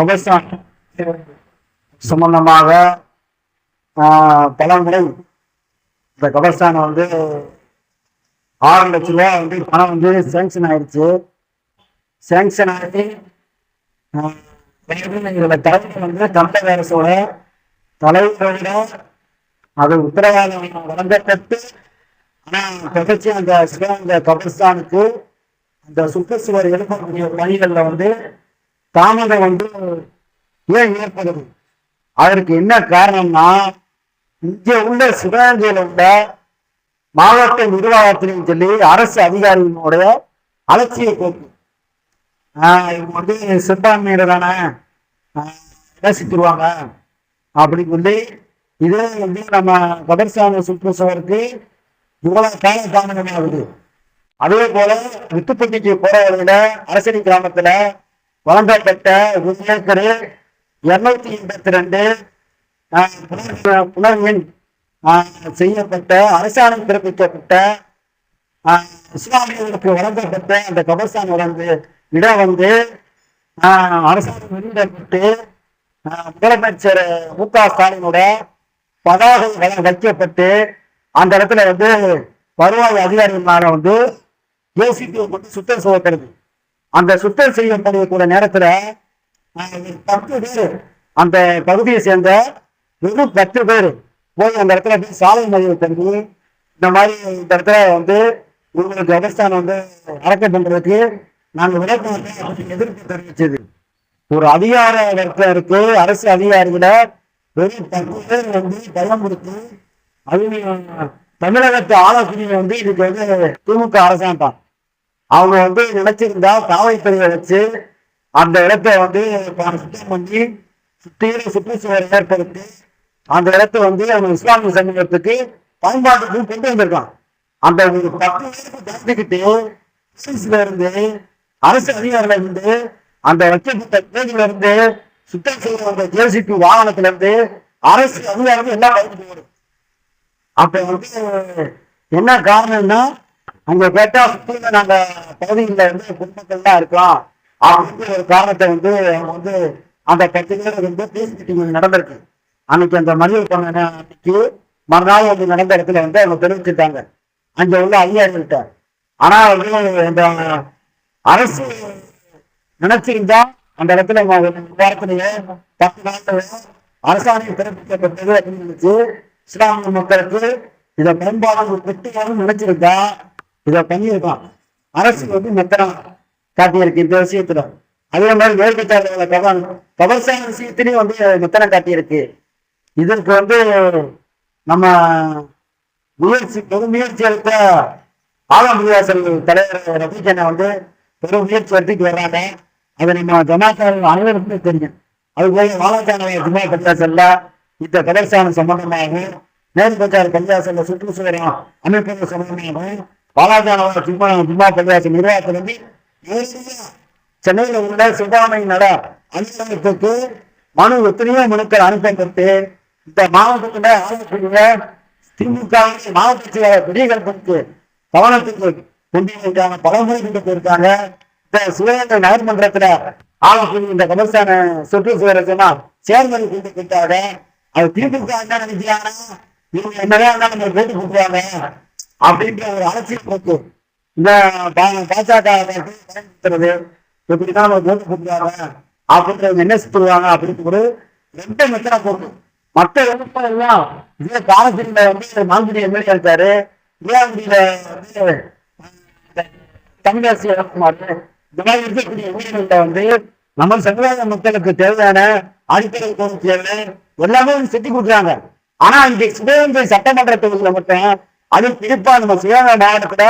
விவசாயம் சம்பந்தமாக பல முறை இந்த கபர்ஸ்தான் வந்து ஆறு லட்ச ரூபா வந்து பணம் வந்து சேங்ஷன் ஆயிடுச்சு சேங்ஷன் ஆகி ஆஹ், தலைவர் வந்து தமிழக அரசோட தலைவரோட அது உத்தரவாதம் வழங்கப்பட்டு ஆனால் தொடர்ச்சி அந்த சிவந்த கபர்ஸ்தானுக்கு அந்த சுற்றுச்சுவர் எழுப்பக்கூடிய பணிகளில் வந்து தாமதம் வந்து ஏன் ஏற்படுது? அதற்கு என்ன காரணம்னா இங்கே உள்ள சிவகங்கையில் உள்ள மாவட்ட நிர்வாகத்திலையும் சொல்லி அரசு அதிகாரிகளுடைய அலட்சிய போக்கு இவங்க வந்து சிறுபான்மையினர் தானே பேசிட்டுருவாங்க அப்படின்னு சொல்லி இதே வந்து நம்ம கபர்சான சுற்றுச்சுவருக்கு இவ்வளவு கால தாமதமாகுது. அதே போல வித்துப்பட்டிக்கு போற அரசடி கிராமத்துல வழங்கப்பட்ட ஒரு இருநூத்தி எண்பத்தி ரெண்டு புனர்மின் செய்யப்பட்ட அரசாணை பிறப்பிக்கப்பட்ட இஸ்லாமியர்களுக்கு வழங்கப்பட்ட அந்த கபர்ஸ்தான் வந்து இடம் வந்து அரசாங்கம் வெளியிடப்பட்டு முதலமைச்சர் மு க ஸ்டாலினோட பதாகை வைக்கப்பட்டு அந்த இடத்துல வந்து வருவாய் அதிகாரிகளான வந்து ஏசிபி கொண்டு சுத்தம் செய்யப்படுது. அந்த சுத்தம் செய்யப்படக்கூடிய நேரத்துல ஆஹ், ஒரு பத்து பேர் அந்த பகுதியை சேர்ந்த வெறும் பத்து பேர் போய் அந்த இடத்துல போய் சாலை மதிவு தங்கி இந்த மாதிரி இந்த இடத்துல வந்து உங்களுக்கு விவசாயம் வந்து அடக்க பண்றதுக்கு நாங்கள் விளக்கம் எதிர்ப்பு தெரிவிச்சது. ஒரு அதிகார வர்க்கருக்கு அரசு அதிகாரிகள வெறும் பத்து பேர் வந்து பயம் கொடுத்து அதுவும் தமிழகத்து ஆலோசனை வந்து இதுக்கு வந்து திமுக அரசாங்கம். அவங்க வந்து நினைச்சிருந்தா காவல்துறையை வச்சு அந்த இடத்த வந்து சுத்தம் பண்ணி சுத்தீர சுற்றுச்சூழல் ஏற்படுத்தி அந்த இடத்த வந்து அவங்க இஸ்லாமிய சமூகத்துக்கு பயன்பாட்டுக்கு கொண்டு வந்திருக்கான் அந்த ஒரு பத்து தந்துக்கிட்டு இருந்து அரசு அதிகாரில இருந்து அந்த வைக்கப்பட்ட பேஜில இருந்து சுத்தம் செய்யற அந்த ஜேசிபி வாகனத்துல இருந்து அரசு அதிகாரம் எல்லாம் வரும் அப்ப வந்து என்ன காரணம்னா அங்க கேட்டா சுத்தில நாங்க பகுதியில் இருந்து பொதுமக்கள் தான் இருக்கோம் அப்படின்னு ஒரு காரணத்தை வந்து அவங்க வந்து அந்த பத்து வந்து பேஸ் மீட்டிங் நடந்திருக்கு. அன்னைக்கு அந்த மதிவு பண்ண அன்னைக்கு மறுநாள் வந்து நடந்த இடத்துல வந்து அவங்க தெரிவிச்சுட்டாங்க அங்க உள்ள அதிகாரிகள்கிட்ட ஆனா வந்து இந்த அரசு நினைச்சிருந்தா அந்த இடத்துல ம- வாரத்திலேயே பத்து நாட்கள் அரசாணை பிறப்பிக்கப்பட்டது அப்படின்னு நினைச்சு இஸ்லாமிய மக்களுக்கு இதை பெரும்பாலும் வெற்றியாக நினைச்சிருந்தா இதை பண்ணியிருக்கான் அரசு வந்து மெத்தனம் காட்டியிருக்கு இந்த விஷயத்துல. அதே மாதிரி மேற்கத்தாளர்களை கவன் விவசாய விஷயத்திலையும் வந்து மெத்தனம் காட்டியிருக்கு. இதற்கு வந்து நம்ம முயற்சி பெரும் முயற்சி எடுத்த ஆலம்பியாசல் தலைவர் ரவிஜனை வந்து பெரும் முயற்சி எடுத்துட்டு வர்றாங்க அதை நம்ம ஜமாத்தால் அனைவருக்குமே தெரியும். அது போய் வாழாச்சான ஜுமா பஞ்சாசல்ல இந்த கடற்சாணம் சம்பந்தமாக நேரு பஞ்சார் பஞ்சாசல்ல சுற்றுச்சூழல் அமைப்பு சம்பந்தமாக வாழாச்சான சும்மா சும்மா பஞ்சாசல் நிர்வாகத்தில் வந்து நேரடியா சென்னையில உள்ள சிவகாமை நட அலுவலகத்துக்கு மனு எத்தனையோ மனுக்கள் அனுப்பப்பட்டு இந்த மாவட்டத்தில் ஆரம்பிச்சுள்ள திமுக மாவட்ட செயலாளர் பெரியகள் குறித்து கவனத்துக்கு கொண்டு வந்திருக்காங்க. பலமுறை கொண்டு போயிருக்காங்க. இந்த சிவகங்கை நகர்மன்றத்துல ஆலோசனை இந்த கமர்சான சுற்றுச்சூழல் சொன்னா சேர்மன் கொண்டு போயிட்டாங்க. அது திமுக என்ன நினைக்கிறாங்கன்னா இவங்க என்னதான் இருந்தாலும் நம்ம போட்டு கொடுக்குறாங்க. அப்படின்ற ஒரு அரசியல் போக்கு. இந்த பாஜக பயன்படுத்துறது எப்படிதான் நம்ம கொடுக்குறாங்க. அப்படின்றவங்க என்ன சொல்லுவாங்க? அப்படின்னு ஒரு ரெண்டு மெத்தனை போட்டு. மற்ற விவசாயம் எல்லாம் இதே காலத்துல வந்து மாங்குடி எம்எல்ஏ இருக்காரு. ஏழாங்குடியில வந்து தமிழரசு இறக்குமாறு இந்த மாதிரி இருக்கக்கூடிய ஊழியர்கள்ட்ட வந்து நம்ம சமுதாய மக்களுக்கு தேவையான அடிப்படை பொருட்கள் எல்லாமே வந்து கொடுக்குறாங்க. ஆனா இங்க சிவகங்கை சட்டமன்ற தொகுதியில மட்டும் அது குறிப்பா நம்ம சிவகங்கை மாவட்டத்துல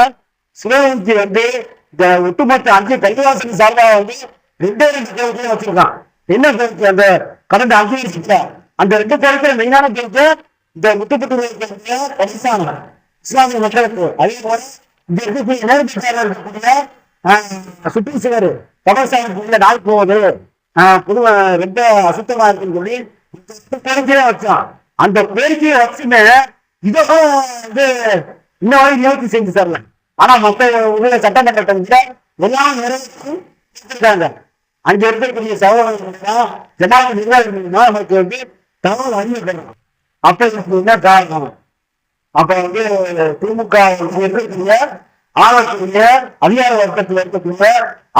சிவகங்கி வந்து இந்த ஒட்டுமொத்த அஞ்சு கல்விவாசல் சார்பாக வந்து ரெண்டே ரெண்டு தேவையும் வச்சிருக்கான். என்ன கருத்து அந்த கடந்த அஞ்சு வருஷத்துல? அந்த ரெண்டு கருத்துல மெயினான கருத்து இந்த முத்துப்பட்டு பரிசான இஸ்லாமிய மக்களுக்கு. அதே போல இந்த இருக்கக்கூடிய நேரடிச்சாளர் இருக்கக்கூடிய ஆஹ், சுற்றுச்சுவர் கபசாரத்துக்குள்ள நாள் போவது புது ரொம்ப அசுத்தமா இருக்குன்னு சொல்லி இந்த வச்சான். அந்த கோயிலுக்கு வச்சுமே இதெல்லாம் வந்து இன்ன வரை நிவர்த்தி செஞ்சு தரல. ஆனா மத்த உள்ள சட்டமன்ற எல்லா எல்லாம் நிறைவேற்றி அங்க இருக்கக்கூடிய சகோதரர்கள் ஜனாதிபதி நிர்வாகிகள் நமக்கு வந்து தகவல் அறிவிக்கணும். அப்ப என்ன காரணம்? அப்ப வந்து திமுக இருக்கக்கூடிய ஆளக்கூடிய அதிகார வர்க்கத்தில் இருக்கக்கூடிய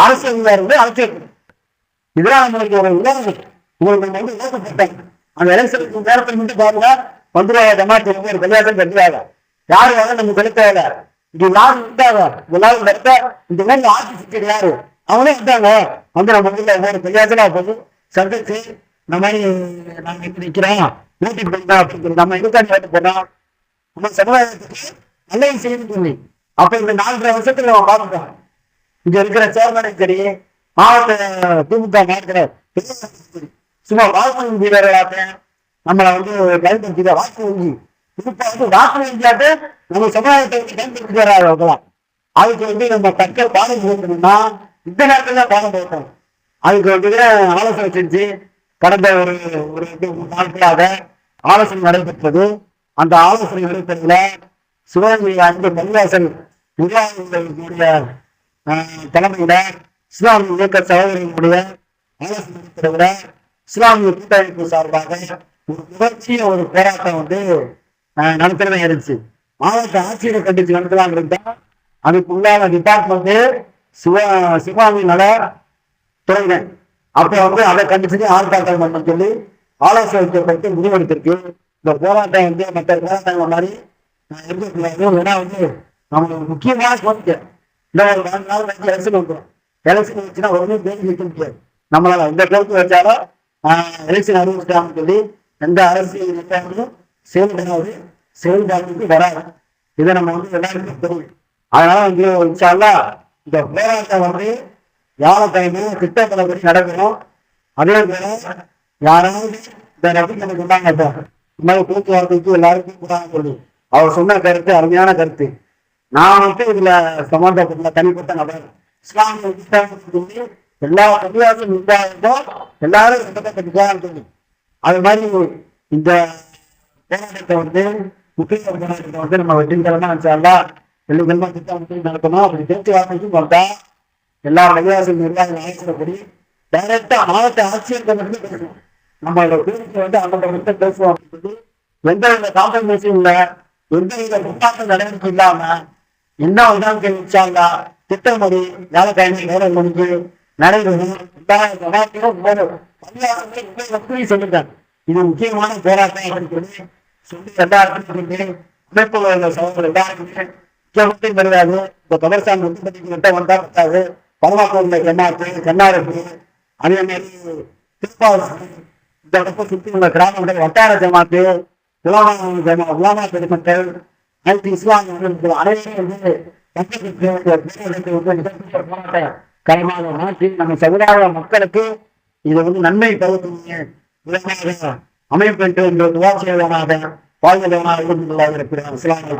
அரசு அதிகாரிகள் அரசியல் இதெல்லாம் நம்மளுக்கு ஒரு உதாரணம் உங்களுக்கு வந்து உணர்த்தப்பட்டேன் அந்த எலெக்ஷனுக்கு நேரத்தில் மட்டும் பாருங்க. வந்துருவாங்க ஜமாத்தி ஒரு கல்யாணம் கட்டுறாங்க யாரு வாங்க நம்ம கிடைக்காத இங்க யாரு இருந்தாங்க எல்லாரும் நடத்த இந்த மாதிரி ஆட்சி சிக்கல் யாரு? அவங்களே இருந்தாங்க வந்து நம்ம வீட்டுல ஒவ்வொரு கல்யாணத்துல போது சந்திச்சு இந்த மாதிரி நாங்க இப்படி நிக்கிறோம் ஊட்டி போயிருந்தோம் அப்படின்னு நம்ம இதுக்காண்டி வேட்டு போனோம். நம்ம சமுதாயத்துக்கு நல்லது செய்யணும் சொல்லி. அப்ப இந்த நாலரை வருஷத்துல நம்ம பார்த்துட்டோம் இங்க இருக்கிற சேர்மனும் சரி மாவட்ட திமுக மாவட்ட சும்மா வாழ்க்கை வங்கி வீரர்களாக நம்மளை வந்து பயன்படுத்திக்க வாக்கு வங்கி. இப்ப வந்து வாக்கு வங்கியாட்டு நம்ம சமுதாயத்தை வந்து பயன்படுத்திக்கிறார்களாம் அதுக்கு வந்து நம்ம தக்க பாடம் போகணும்னா இந்த நேரத்துல தான் பாடம் போகணும் அதுக்கு வந்து ஆலோசனை செஞ்சு கடந்த ஒரு ஒரு நாட்களாக ஆலோசனை நடைபெற்றது. அந்த ஆலோசனை நடைபெறதுல சிவகங்கை அன்பு மணிவாசன் நிர்வாகிகளுடைய தலைமையில இஸ்லாமிய இயக்க சகோதரர்களுடைய ஆலோசனை நடைபெறதுல இஸ்லாமிய கூட்டமைப்பு சார்பாக ஒரு புரட்சிய ஒரு போராட்டம் வந்து ஆஹ், நடத்துறதா இருந்துச்சு. மாவட்ட ஆட்சியரை கண்டிச்சு நடத்தலாம் இருந்தா அதுக்குள்ளான டிபார்ட்மெண்ட் சிவ சிவாமி நல துறையினர் அப்ப வந்து அதை கண்டிச்சு ஆர்ப்பாட்டம் பண்ண சொல்லி ஆலோசனைக்கப்பட்டு முடிவெடுத்திருக்கு. இந்த போராட்டம் வந்து மற்ற போராட்டங்கள் மாதிரி இருக்கக்கூடாது ஏன்னா வந்து நம்மளுக்கு முக்கியமான கோரிக்கை. இந்த ஒரு நாலு நாள் வச்சு எலெக்ஷன் வந்துடும் எலெக்ஷன் வச்சுன்னா ஒன்றும் பேசி வைக்க முடியாது. நம்மளால எந்த கருத்து வச்சாலும் எலெக்ஷன் அறிவிச்சிட்டாங்கன்னு சொல்லி எந்த அரசியல் நிர்வாகமும் செயல்படாது செயல்பாட்டுக்கு வராது. இதை நம்ம வந்து எல்லாருக்கும் தெரியும். அதனால வந்து இன்ஷால்லா இந்த போராட்டம் வந்து வியாழக்கிழமை பற்றி நடக்கணும். அதே போல யாராவது இந்த நம்பிக்கை சொன்னாங்க இந்த மாதிரி போக்குவரத்துக்கு எல்லாருக்கும் கூடாது சொல்லி. அவர் சொன்ன கருத்து அருமையான கருத்து. நான் வந்து இதுல சம்பந்தப்பட்ட தனிப்பட்ட நபர். இஸ்லாமிய எல்லா தமிழர்களும் நிர்வாகமும் எல்லாரும் சம்பந்தப்பட்டிருக்காங்க சொல்லி அது மாதிரி இந்த போராட்டத்தை வந்து முக்கிய போராட்டத்தை வந்து நம்ம வெற்றிகரமா வச்சாலா வெள்ளிக்கிழமை திட்டம் வந்து நடக்கணும். அப்படி பேச்சுவார்த்தைக்கும் பார்த்தா எல்லா விளையாட்டு நிர்வாகிகள் ஆலோசனைப்படி டைரக்டா மாவட்ட ஆட்சியர்கள் மட்டும் பேசணும் நம்மளோட பேருக்கு வந்து அவங்க மட்டும் பேசுவோம் அப்படின்னு சொல்லி எந்த வித காம்ப்ரமைஸும் இல்லை. எந்த வித முட்டாட்ட நடவடிக்கை இல்லாம என்ன உதாரணத்தை வச்சாங்க திட்டப்படி வியாழக்கிழமை வேலை முடிஞ்சு நடைபெறும் சொல்லிட்டாங்க இது முக்கியமான போராட்டம் அப்படின்னு சொல்லி சொல்லி எல்லாருக்கும் அமைப்புகள் சகோதரர் எல்லாருக்குமே முக்கியமத்தையும் இந்த கபர்சான் முத்துப்பட்டி கிட்ட வந்தா கண்ணாத்து அதே மாதிரி திருப்பாவூர் இந்த இடத்தை சுற்றி உள்ள கிராமங்கள் வட்டார ஜமாத்து உலாமா ஜமா உலாமா பெருமக்கள் அனைத்து இஸ்லாமியர்கள் அனைவரும் வந்து வந்து தரமாக மாற்றி நம்ம சமுதாய மக்களுக்கு இது வந்து நன்மை பகுதிய விதமாக அமைப்பு என்று துவா செய்வதாக வாழ்வதமாக இருக்கிறார் இஸ்லாமிய